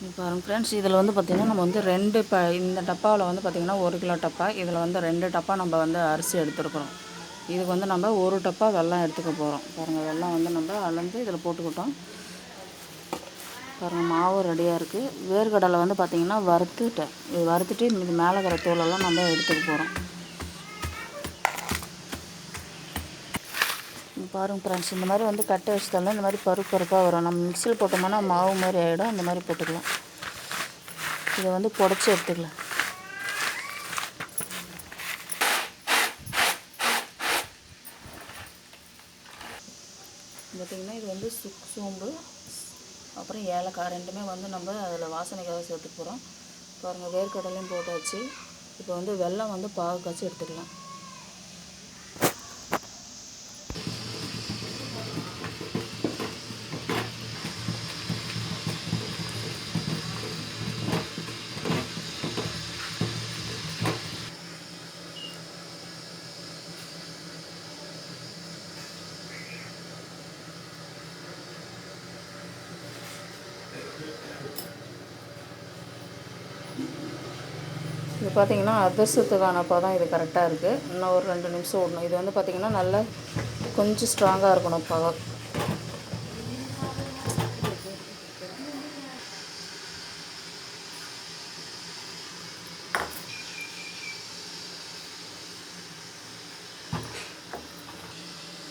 இங்க பாருங்க ஃப்ரெண்ட்ஸ் இதில் வந்து பார்த்திங்கன்னா நம்ம வந்து ரெண்டு இப்போ இந்த டப்பாவில் வந்து பார்த்திங்கன்னா ஒரு கிலோ டப்பா இதில் வந்து ரெண்டு டப்பா நம்ம வந்து அரிசி எடுத்துருக்குறோம். இதுக்கு வந்து நம்ம ஒரு டப்பா வெல்லம் எடுத்துக்க போகிறோம் பாருங்கள் வெல்லம் வந்து நம்ம அளந்து இதில் போட்டுக்கிட்டோம். பாருங்கள் மாவு ரெடியாக இருக்குது வேர்க்கடலை வந்து பார்த்திங்கன்னா வறுத்துட்டேன். இது வறுத்துட்டு இது மேலே இருக்கிற தோலெல்லாம் நம்ம எடுத்துக்க போகிறோம் பாருங்க ஃப்ரெண்ட்ஸ் இந்த மாதிரி வந்து கட்டை வச்சுட்டாலும் இந்த மாதிரி பருப்பு பருப்பாக வரும். நம்ம மிக்சியில் போட்டோம்னா மாவு மாதிரி ஆகிடும் அந்த மாதிரி போட்டுக்கலாம். இதை வந்து புடச்சி எடுத்துக்கலாம். பார்த்திங்கன்னா இது வந்து சுக் சோம்பு அப்புறம் ஏலக்காய் ரெண்டுமே வந்து நம்ம அதில் வாசனைக்காக சேர்த்துக்க போகிறோம் பாருங்கள் வேர்க்கடலையும் போட்டாச்சு. இப்போ வந்து வெல்லம் வந்து பாகு காய்ச்சி எடுத்துக்கலாம். இது பார்த்தீங்கன்னா அதிர்சத்துக்கான பதம் இது கரெக்டாக இருக்குது இன்னும் ஒரு ரெண்டு நிமிஷம் விடணும். இது வந்து பார்த்திங்கன்னா நல்லா கொஞ்சம் ஸ்ட்ராங்காக இருக்கணும் பதம்.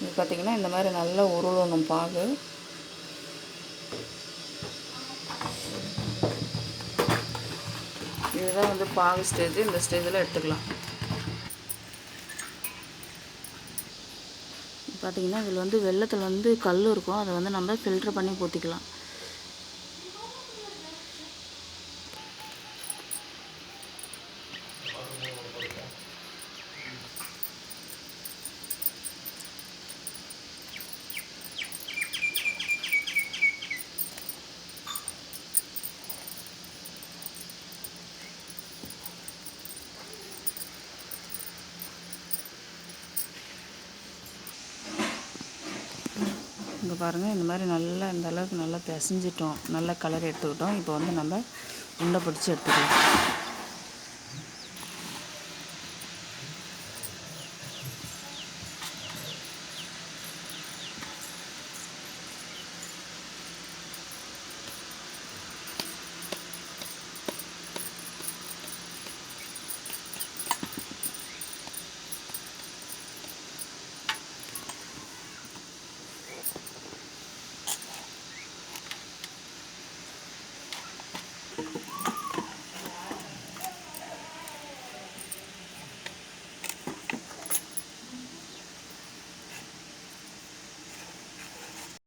இது பார்த்திங்கன்னா இந்த மாதிரி நல்லா உருளணும் பாகு. இதுதான் வந்து பாகு ஸ்டேஜ் இந்த ஸ்டேஜில் எடுத்துக்கலாம். பார்த்தீங்கன்னா இதில் வந்து வெள்ளத்தில் வந்து கல் இருக்கும். அதை வந்து நம்ம ஃபில்ட்ரு பண்ணி ஊற்றிக்கலாம் இங்கே பாருங்கள் இந்த மாதிரி நல்லா இந்த அளவுக்கு நல்லா பிசைஞ்சிட்டோம். நல்லா கலர் எடுத்துக்கிட்டோம். இப்போ வந்து நம்ம உண்டை பிடிச்சி எடுத்துக்கலாம்.